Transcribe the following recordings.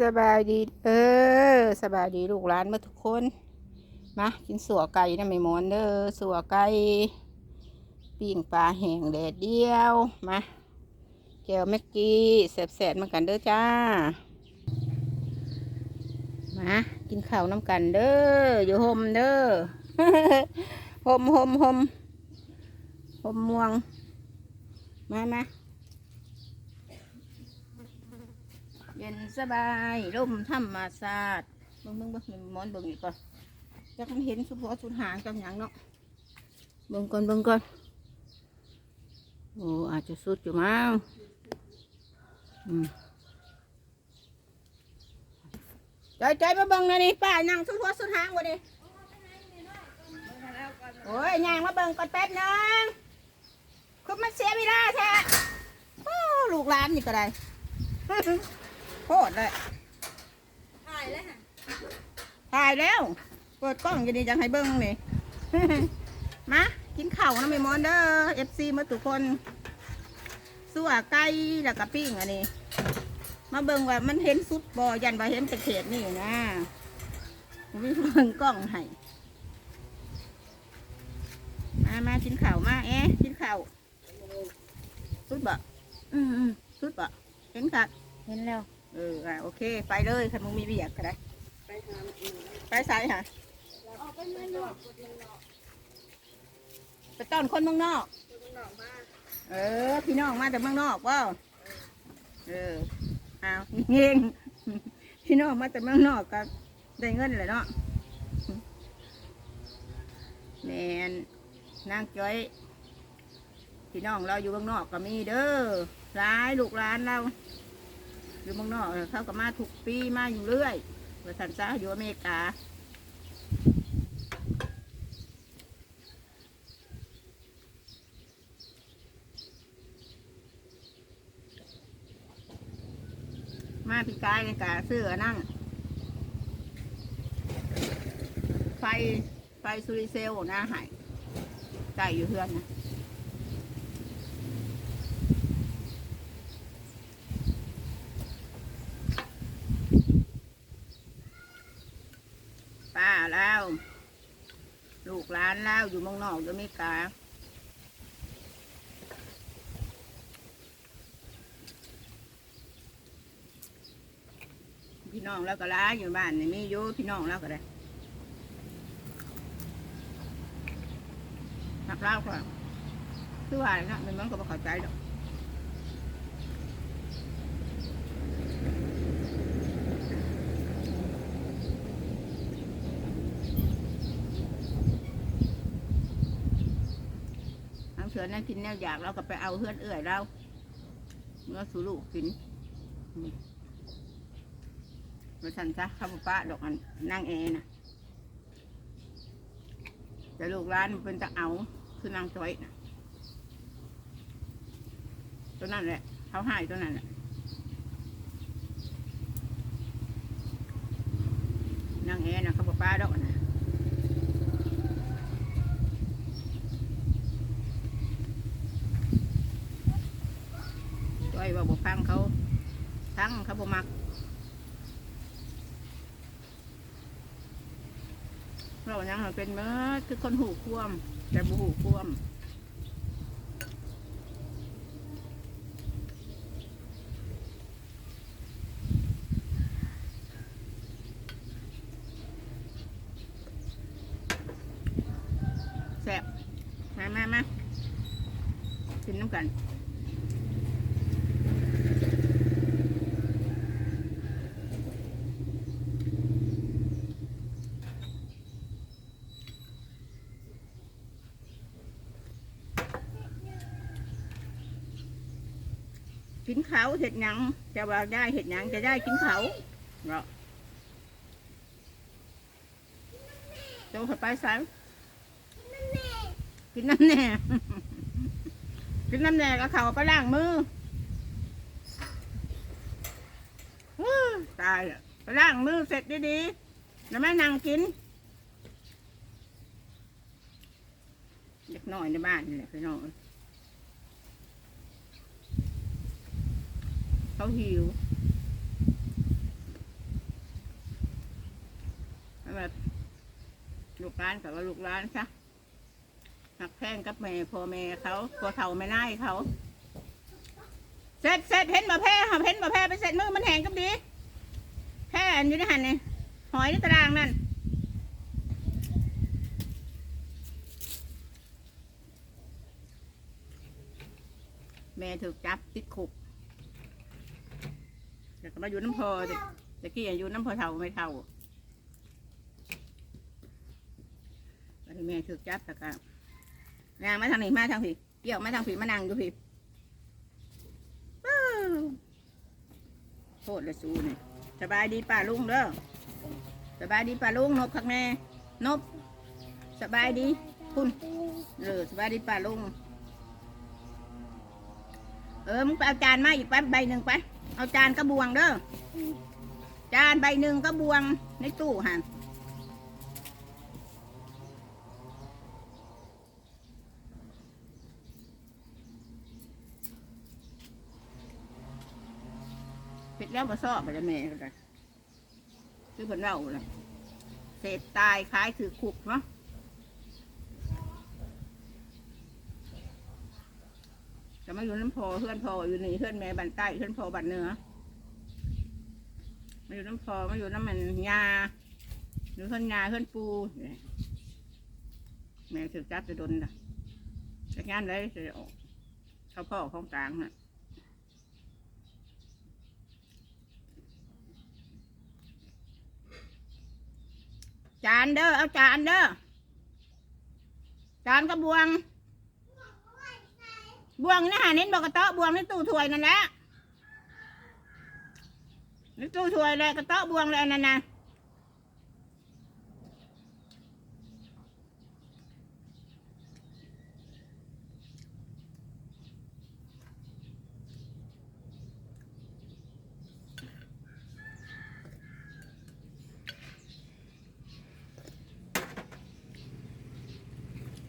สบายดี เออ สบายดีลูกหลานเมื่อทุกคน มากินสัวไก่นะไม่หมอนเด้อสัวไก่ปิ้งปลาแห้งแดดเดียว มาแก้วเม็กกี้แสบๆมากันเด้อจ้า มากินข้าวน้ำกันเด้อ อยู่ห่มเด้อห่มห่มห่มห่มม่วง มามา เย็นสบายร่มธรรมศาสตร์เบิ่งเบิ่งเบิ่งมอนเบิ่งอีกก่อนอยากมันเห็นสุภาพสุดหางกับหยังเนาะเบิ่งก่อนเบิ่งก่อนโอ้อาจจะสุดอยู่มั้งอืมใจใจมาเบิ่งนะนี่ป้านั่งสุภาพสุดหางวะดิโอ้ยย่างมาเบิ่งก่อนแป๊บนึงคือมันเสียเวลาแท้ลูกหลานนี่ก็ได้ โคตรเลยถ่ายแล้วค่ะถ่ายแล้ว เปิดกล้องจะดีจังให้เบิ้งนี่ มากินข้าวนะแม่มอนเด้อเอฟซีมาทุกคนสัวไก่แล้วก็ปิ้งอันนี้ มาเบิ่งว่ามันเห็นสุดบอยันว่าเห็นแต่เขตนี่นะมีเบิ่งกล้องให้มามากินข้าวมาเอ๊ะกินข้าวสุดบ่อืมอืมสุดบ่เห็นคักเห็นแล้ว เอออะโอเค ไปเลยถ้ามึงมีเบียกก็ได้ ไปหาหนูไปสายค่ะ ออกไปเมืองนอกคนเมืองนอกไปต้อนคนเมืองนอกคนเมืองนอกมาเออ พี่น้องมาจากเมืองนอกว่าเออเอาเงี้ยงพี่น้องมาจากเมืองนอกก็ได้เงินเลยเนาะแมนนางจ้อย พี่น้องเราอยู่เมืองนอกก็มีเด้อร้ายลูกหลานเรา อยู่เมืองนอกเขาก็มาทุกปีมาอยู่เรื่อยบริษัทจ้าอยู่อเมริกามาพี่กายกันกะเสื้อนั่ง ไฟไฟซูริเซลน้าหายใจอยู่เพื่อนนะป้าแล้วานแล้วอยู่มองนอกอยู่อเมริกาพี่น้องแล้วก็ร้ายอยู่บ้านนี่มีอยู่พี่น้องแล้วก็ได้หักเล่าก็คือว่าเนาะมันมันก็ไม่เข้าใจดอก ทางเนั่นกินแนวอยากเราก็ไปเอาเพื่อนเอื่อยเราเมื่อสูลูกกินมาสันซะข้าวป้าดอกอันนั่งเอนะแต่ลูกร้านมันเป็นตะเอาคือนางจ้อยนะตัวนั่นแหละเขาให้ตัวนั่นแหละนั่งเอนะข้าวป้าดอกนะจ้ อยว่าบอกฟังเขาทั้งเขาบอกมักเรายังเป็นเมื่อคือคนหูคว่ำแต่บูหูคว่ำแซ่บมามามากินน้ำกัน เขาเห็ดหยังจะว่าได้เห็ดหยังจะได้กินเขาเนาะโตเข้าไปใส่กินน้ำแหน่กินน้ำแหน่ก็เขาไปล้างมือตายละไปล้างมือเสร็จดีๆแล้วแม่นั่งกินเด็กน้อยในบ้านนี่แหละพี่น้อง เขาหิวแบบลูกร้านกับว่าลูกร้านซะหักแพงกับแม่พ่อแม่เขาพ่อเฒ่าไม่น่ายเขาเสร็จเสร็จเห็นมาแพ้ค่ะเห็นมาแพ้ไปเสร็จมือมันแหงกับดีแพ้อันอยู่ในหันนี่หอยในตารางนั่นแม่ถูกจับติดคุก แต่ก็มาอยู่น้ำพอแต่ตะกี้อยู่น้ำพอเท่าไม่เท่าตอนนี้แม่ถูกจับต่ก็นางมาทางนี้มาทางผีเกี่ยวมาทางผีมานั่งอยู่ผีโทษละสูนี่สบายดีป่าลุงเด้อสบายดีป่าลุงนบคักแน่นบสบายดีคุณเออสบายดีป่าลุงเออมึงไปเอาจานมาอีกไปใบหนึ่งไป เอาจานกระบวงเด้อ จานใบหนึ่งกระบวงในตู้หันปิดแล้วมาซอบไปแล้วแม่ก็ได้คือเพิ่นเล่าเลยเศษตายคล้ายถือคุกเนาะจะมา อยู่น้ำพอเพื่อนพออยู่นี่เพื่อนแม่บันใต้เพื่อนพอบันเหนือมาอยู่น้ำพอมาอยู่น้ำมันยาหรือเพื่อนยาเพื่อนปูแม่ถือจับจะโดนนะจากงานเลยจะออกเขาพ่อของกลางน่ะจานเด้อเอาจานเด้อจานกับบวง บวงนี่หาเน้นบอกกระเตาะบวงในตู้ถ้วยนั่นแหละในตู้ถ้วยเลยกระเตาะบวงเลยนนั่นนะ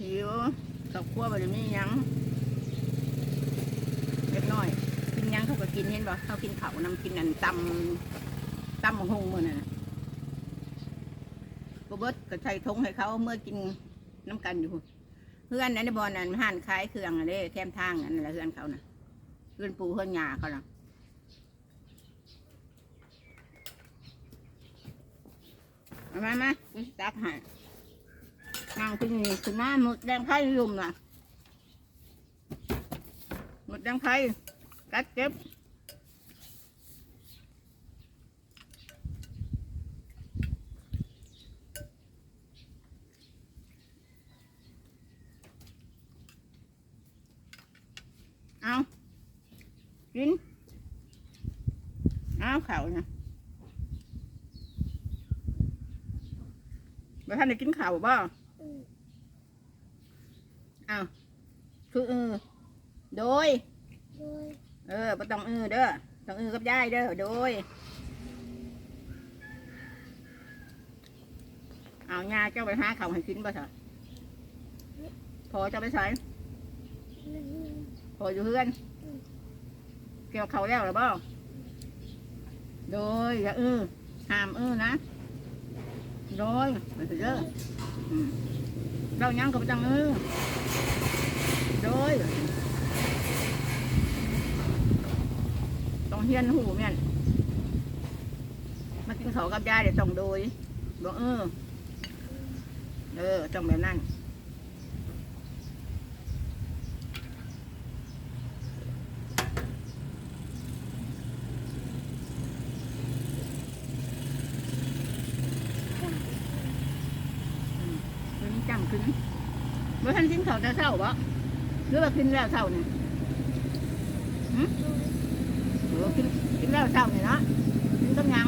หิวกับขั้วบะหมี่ยังเล็กน้อย กินเห็นเห็นบ่เขากินเขาวนำกินนั่นตำตำหงมือน่ะบเบิดก็ใส่ทงให้เขาเมื่อกินน้ำกันอยู่ เพื่อนนั้นในบอลนั้นห่านขายเครื่องอันนี้แคมทางอันนั้นแหละเพื่อนเขาน่ะเพื่อนปูเพื่อนยาเขาน่ะเอามามากูสิตักห้นั่งขึ้นนี่ขึ้นมาหมดแดงไผ่ยุ่มน่ะหมดแดงไผ่กัดเจ็บ เอากินเอาเข่านะบ่ท่านได้กินข่าวบ่เอาคือเออโดย เออบ่ต้องเออเด้อ ต้องเออกับยายเด้อ โดย เอายาเจ้าไปหาเขาวให้กินบ่เถอะพอเจะไปใส่พ ออยู่เพื่อน เกี่ยวเขาแล้วหรือเปล่าโดยอย่าเออห้ามเออนะ โดยมันจะเยอะเรายังก็ไม่ต้องเออโดยต้องเฮียนหูเมียนมากินเขากับยายเดี๋ยวต้องโดยบอกเออเออต้องแบบนั้น ขึ้นจังขึ้น เมื่ท่านกินข้าวแต่เช้าบ่หรือว่ากินแล้วเช้านี่หึเออกินกินแล้วเช้านี่เนาะกินกับหยัง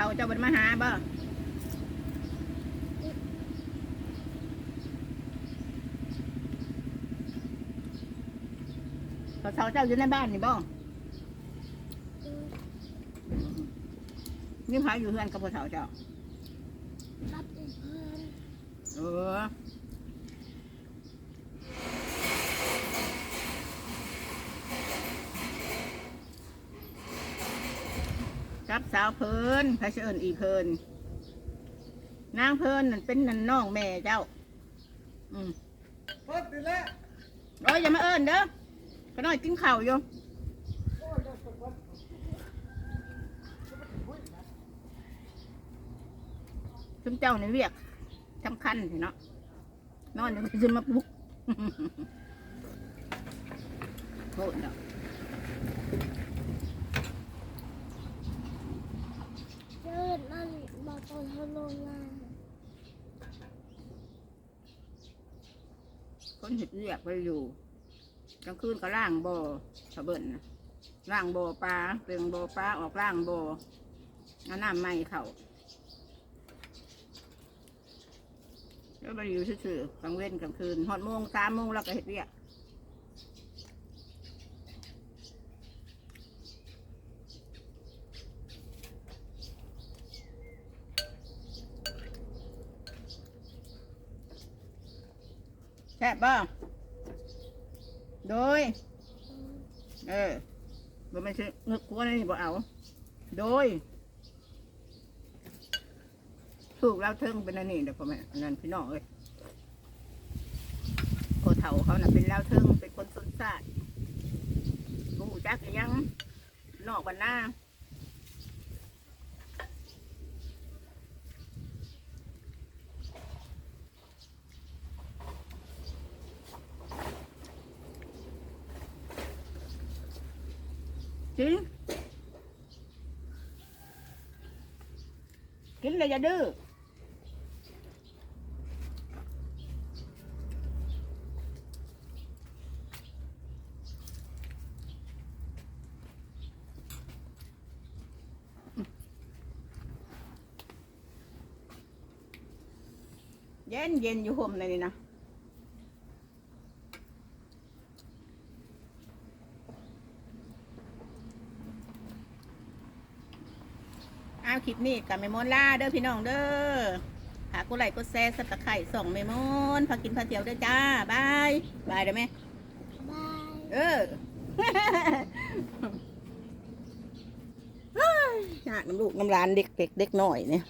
เขาเจ้าบนมาหาบ่เขาเช่าเจ้าอยู่ในบ้านนี่บ่นี่พายอยู่เฮือนกับพ่อเฒ่าเจ้า เออ กับสาวเพลินพระเชิญอีเพลินนางเพลินนั่นเป็นนันน้องแม่เจ้า อืมเปิดดีแล้วโอ้ยอย่ามาเอิ้นเด้อก็น้อยกินข้าวอยู่ชุมเจ้าในเวียกสำคัญสิเนาะนอนเดี๋ยวก็จะมาปลุกโทษเนาะ เจิดนั่นบอก ตอนเขาลงงานคนเห็ดเวียกไปอยู่กลางคืนก็ล่างบ่อชะเบิ่นนะล่างบ่อปลาเปลืองบ่อปลาออกล่างบ่อเอาน้ำใหม่เขาแล้วไปอยู่ซื่อๆกลางเว้นกลางคืนหอดโมงสามโมงแล้วก็เห็ดเวียก แซ่บบ้างโดย เออบ่ไม่ใช่นึกกลัวนี่บ่เอา โดยถูกแล้วเทิงเป็นอันนี้เดี๋ยวพ่อแม่อันนั้นพี่น้องเอ้ยโคเฒ่าเขาน่ะเป็นแล้วเทิงเป็นคนสนศาสตร์กูจักยังนอกบ้านหน้า จริงกินเลยอย่า อเย็นเย็นอยู่ห่มในนี่นะอ้าวคลิปนี้กับเมมอนล่าเด้อพี่น้องเด้อหากกดไลค์กดแชร์สับตะไคร่ส่องเมมอนพากินพาเที่ยวเด้อจ้าบายบายเด้อแม่บาย เออเฮ้ยอยากน้ำลูกน้ำร้านเด็กเด็กเด็กหน่อยเนี่ย